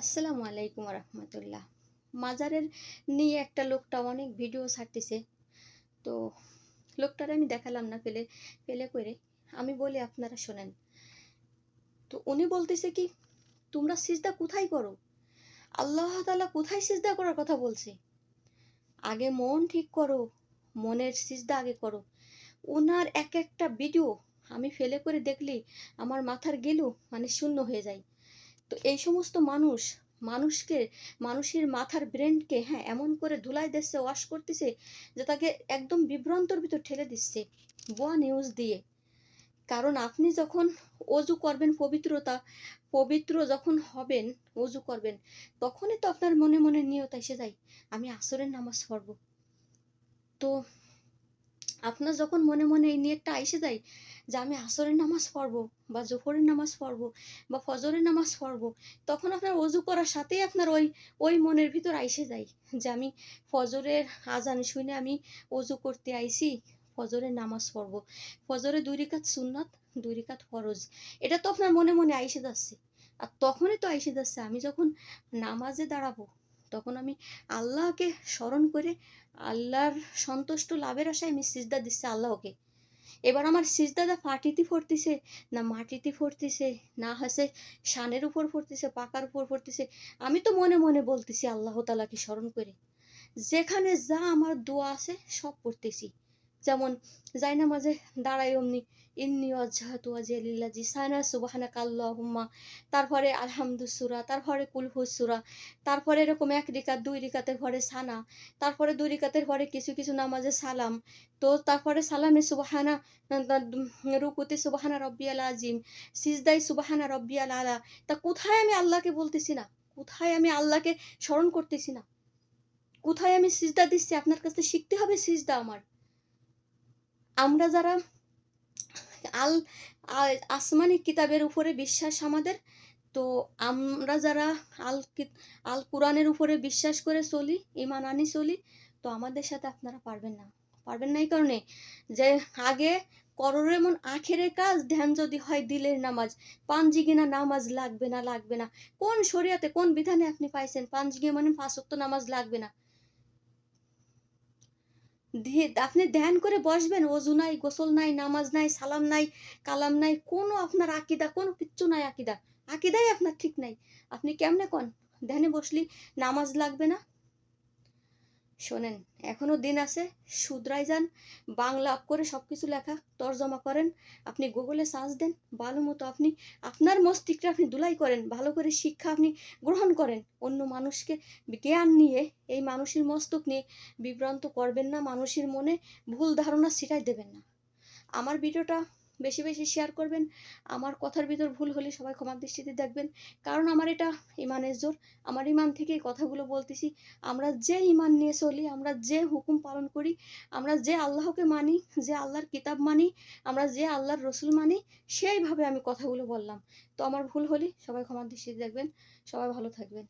আসসালামু আলাইকুম রহমতুল্লাহ। মাজারের নিয়ে একটা লোকটা অনেক ভিডিও ছাড়তেছে। তো লোকটার আমি দেখালাম না পেলে পেলে করে আমি বলি, আপনারা শোনেন। তো উনি বলতেছে কি, তোমরা সিজদা কোথায় করো? আল্লাহ তাআলা কোথায় সিজদা করার কথা বলছে? আগে মন ঠিক করো, মনের সিজদা আগে করো। ওনার এক একটা ভিডিও আমি ফেলে করে দেখলি, আমার মাথার গেলু মানে শূন্য হয়ে যায়। তো এই সমস্ত মানুষ, মানুষকে, মানুষের মাথার ব্রেনকে হ্যাঁ এমন করে ধুলাই দিচ্ছে ওয়াশ করতেছে, যে তাকে একদম বিভ্রান্তর ভিতর ঠেলে দিচ্ছে বোয়া নিউজ দিয়ে। কারণ আপনি যখন অজু করবেন পবিত্রতা, পবিত্র যখন হবেন, অজু করবেন, তখনই তো আপনার মনে মনে নিয়ত এসে যায়, আমি আসরের নামাজ পড়ব। তো আপনার যখন মনে মনে এই নিয়তটা আইসে যায় যে আমি আসরের নামাজ পড়ব বা জোহরের নামাজ পড়ব বা ফজরের নামাজ পড়ব, তখন আপনার অজু করার সাথেই আপনার ওই ওই মনের ভিতর আইসে যায় যে আমি ফজরের আজান শুনে আমি অজু করতে আইছি, ফজরের নামাজ পড়ব। ফজরে দুই রিকাত সুন্নাত, দুই রিকাত ফরজ। এটা তো আপনার মনে মনে আইসে যাচ্ছে। আর তখনই তো আইসে যাচ্ছে। আমি যখন নামাজে দাঁড়াবো তখন আমি আল্লাহকে স্মরণ করে আল্লাহর সন্তুষ্ট লাভের আশায় আমি সিজদা দিচ্ছি আল্লাহকে। এবার আমার সিজদাটা ফাটিতে ফরতিছে না মাটিতে ফরতিছে না হাসে শানের উপর ফরতিছে পাকার উপর ফরতিছে আমি তো মনে মনে বলতেছি আল্লাহ তালাকে স্মরণ করে। যেখানে যা আমার দোয়া আছে সব পড়তেছি। যেমন যাই না মাঝে দাঁড়াই অমনি ইন্নি অজ্জাহাতু আজিলিল্লাজি সানা সুবাহানা কাল্লাহুম্মা তারপরে আলহামদুসুরা তারপরে কুলহুসুরা তারপরে এরকম এক রিকাত, দুই রিকাতের ঘরে সানা, তারপরে দুই রিকাতের ঘরে কিছু কিছু নামাজে সালাম। তো তারপরে সালামে সুবাহানা রুকুতে সুবাহানা রব্বিয়াল আজিম সিজদাই সুবাহানা রব্বিয়াল আলা। তা কোথায় আমি আল্লাহকে বলতেছি না? কোথায় আমি আল্লাহকে স্মরণ করতেছি না? কোথায় আমি সিজদা দিচ্ছি? আপনার কাছে শিখতে হবে সিজদা আমার। আমরা যারা আল আসমানি কিতাবের উপরে বিশ্বাস আমাদের। তো আমরা যারা আল আল কোরআনের উপরে বিশ্বাস করে চলি ইমান আনি চলি, তো আমাদের সাথে আপনারা পারবেন না। পারবেন না এই কারণে যে আগে করোর এমন আখেরে কাজ, ধ্যান যদি হয় দিলের নামাজ পাঞ্জিগিনা নামাজ লাগবে না লাগবে না। কোন শরিয়াতে কোন বিধানে আপনি পাইছেন পাঞ্জিগে মানে পাঁচক্ত নামাজ লাগবে না। আপনি ধ্যান করে বসবেন। অজু নাই, গোসল নাই, নামাজ নাই, সালাম নাই, কালাম নাই, কোনো আপনার আকিদা, কোনো কিচ্ছু নাই আকিদা। আকিদাই আপনার ঠিক নাই। আপনি কেমনে কন? ধ্যানে বসলি নামাজ লাগবে না? শোনেন, এখনও দিন আছে, শুধরাই যান, বাংলা করে সব কিছু লেখা, তর্জমা করেন, আপনি গুগলে সার্চ দেন, ভালো মতো আপনি, আপনার মস্তিষ্কে আপনি দুলাই করেন, ভালো করে শিক্ষা আপনি গ্রহণ করেন, অন্য মানুষকে জ্ঞান নিয়ে, এই মানুষের মস্তক নিয়ে বিভ্রান্ত করবেন না, মানুষের মনে ভুল ধারণা ছিটাই দেবেন না। আমার ভিডিওটা বেশি বেশি শেয়ার করবেন। আমার কথার ভিতর ভুল হলে সবাই ক্ষমার দৃষ্টিতে দেখবেন। কারণ আমার এটা ইমানের জোর। আমার ইমান থেকেই কথাগুলো বলতেছি। আমরা যে ইমান নিয়ে চলি, আমরা যে হুকুম পালন করি, আমরা যে আল্লাহকে মানি, যে আল্লাহর কিতাব মানি, আমরা যে আল্লাহর রসুল মানি, সেইভাবে আমি কথাগুলো বললাম। তো আমার ভুল হলে সবাই ক্ষমার দৃষ্টিতে দেখবেন। সবাই ভালো থাকবেন।